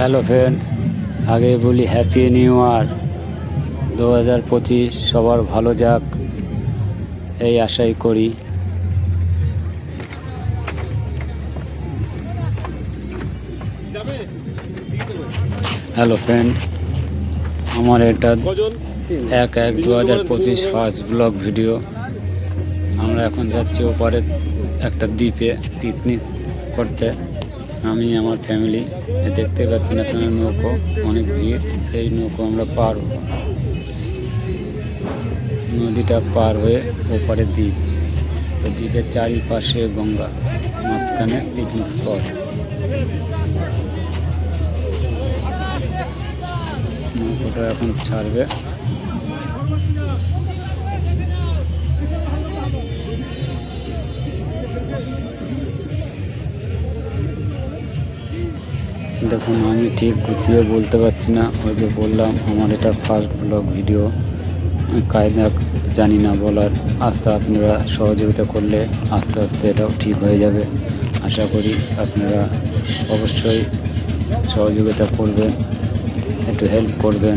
Hello friend আগে বলি happy new year. দু হাজার পঁচিশ সবার ভালো যাক এই আশাই করি। হ্যালো ফ্রেন্ড আমার এটা এক এক দু হাজার পঁচিশ ফার্স্ট ব্লগ ভিডিও। আমরা এখন যাচ্ছি ওপারে একটা দ্বীপে পিকনিক করতে। আমি, আমার ফ্যামিলি দেখতে পাচ্ছেন আপনারা নৌকো, অনেক ভিড় এই নৌকো আমরা পার নদীটা পার হয়ে ওপারে দ্বীপ। তো দ্বীপের চারিপাশে গঙ্গা, মাঝখানে পিকনিক স্পট নৌকোটা এখন ছাড়বে। দেখুন, আমি ঠিক গুছিয়ে বলতে পারছি না। ওই যে বললাম, আমার এটা ফার্স্ট ব্লগ ভিডিও কায়দা জানি না বলার। আস্তে আপনারা সহযোগিতা করলে আস্তে আস্তে এটাও ঠিক হয়ে যাবে। আশা করি আপনারা অবশ্যই সহযোগিতা করবেন, একটু হেল্প করবেন।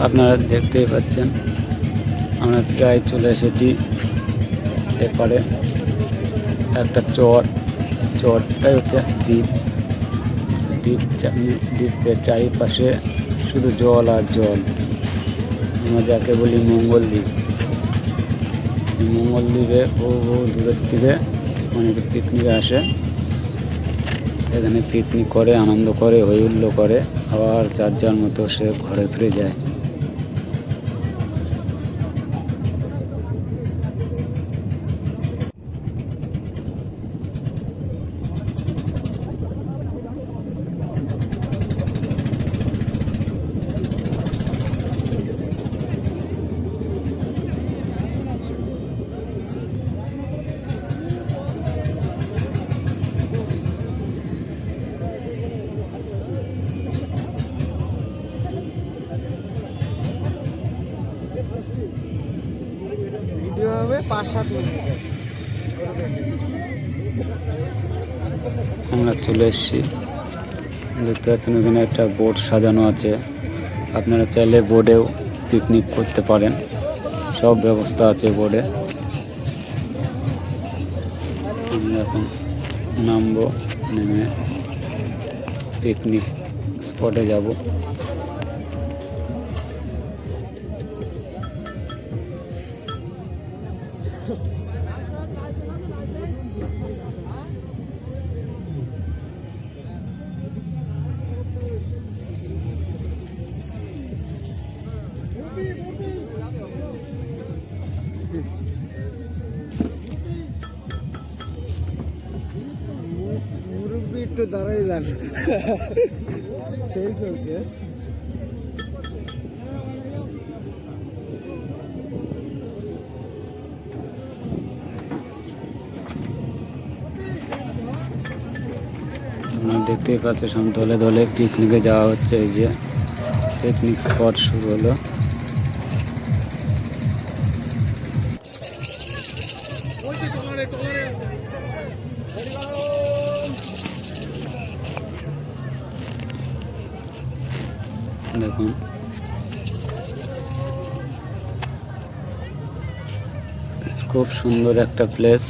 আপনারা দেখতেই পাচ্ছেন। আমরা প্রায় চলে এসেছি এপারে। একটা চর, চরটাই হচ্ছে দ্বীপ। দ্বীপ দ্বীপের চারিপাশে শুধু জল আর জল। আমরা যাকে বলি মঙ্গল দ্বীপ। মঙ্গল দ্বীপে বহু বহু দূরের থেকে অনেকে পিকনিকে আসে। এখানে পিকনিক করে, আনন্দ করে হই করে। আবার যার যার মতো সে ঘরে ফিরে যায়। আমরা চলে এসেছি। দেখতে পাচ্ছেন ওখানে একটা বোর্ড সাজানো আছে। আপনারা চাইলে বোর্ডেও পিকনিক করতে পারেন। সব ব্যবস্থা আছে বোর্ডে। আমরা এখন নামবো, নেমে পিকনিক স্পটে যাব। একটু দাঁড়াই যান। সেই চলছে। দেখতেই পাচ্ছেন সব দলে দলে পিকনিকে যাওয়া হচ্ছে এই যে পিকনিক স্পট শুরু হলো। দেখুন খুব সুন্দর একটা প্লেস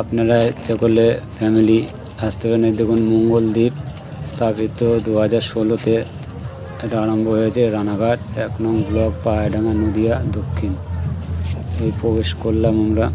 আপনারা ইচ্ছে করলে ফ্যামিলি আসতে পারেন। দেখুন মঙ্গলদ্বীপ স্থাপিত দু হাজার ষোলোতে। এটা আরম্ভ হয়েছে রানাঘাট, এক নং ব্লক পাহাড়ডাঙ্গা নদিয়া দক্ষিণ। এই প্রবেশ করলাম আমরা।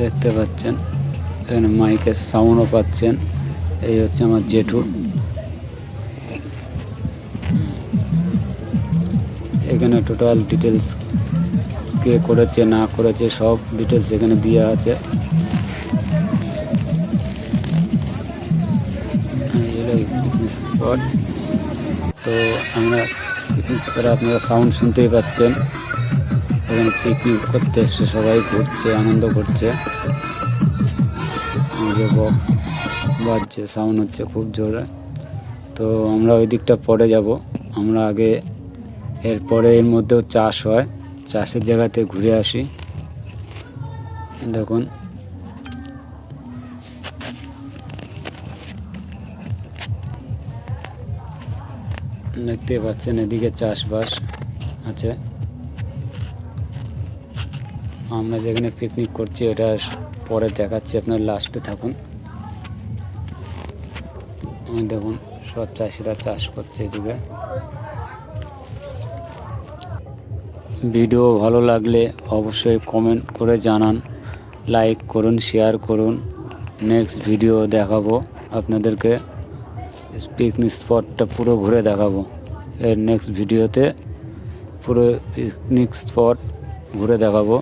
দেখতে পাচ্ছেন। এখানে মাইকের সাউন্ডও পাচ্ছেন। এই হচ্ছে আমার জেঠু। এখানে টোটাল ডিটেলস কে করেছে, না করেছে, সব ডিটেলস এখানে দেওয়া আছে। তো আমরা আপনারা সাউন্ড শুনতেই পাচ্ছেন। এখানে পিকনিক করতে এসছে, সবাই ঘুরছে, আনন্দ করছে। যে বাজছে সাউন্ড হচ্ছে খুব জোরে। তো আমরা ওই দিকটা পরে যাব। আমরা আগে এরপরে এর মধ্যেও চাষ হয়। চাষের জায়গাতে ঘুরে আসি। দেখুন। দেখতে পাচ্ছেন এদিকে চাষবাস আছে। আমরা যেখানে পিকনিক করছি, ওটা পরে দেখাচ্ছি। আপনার লাস্টে থাকুন। দেখুন, সব চাষিরা চাষ করছে এদিকে। ভিডিও ভালো লাগলে অবশ্যই কমেন্ট করে জানান লাইক করুন শেয়ার করুন। নেক্সট ভিডিও দেখাবো আপনাদেরকে। পিকনিক স্পটটা পুরো ঘুরে দেখাবো। এর নেক্সট ভিডিওতে পুরো পিকনিক স্পট ঘুরে দেখাবো।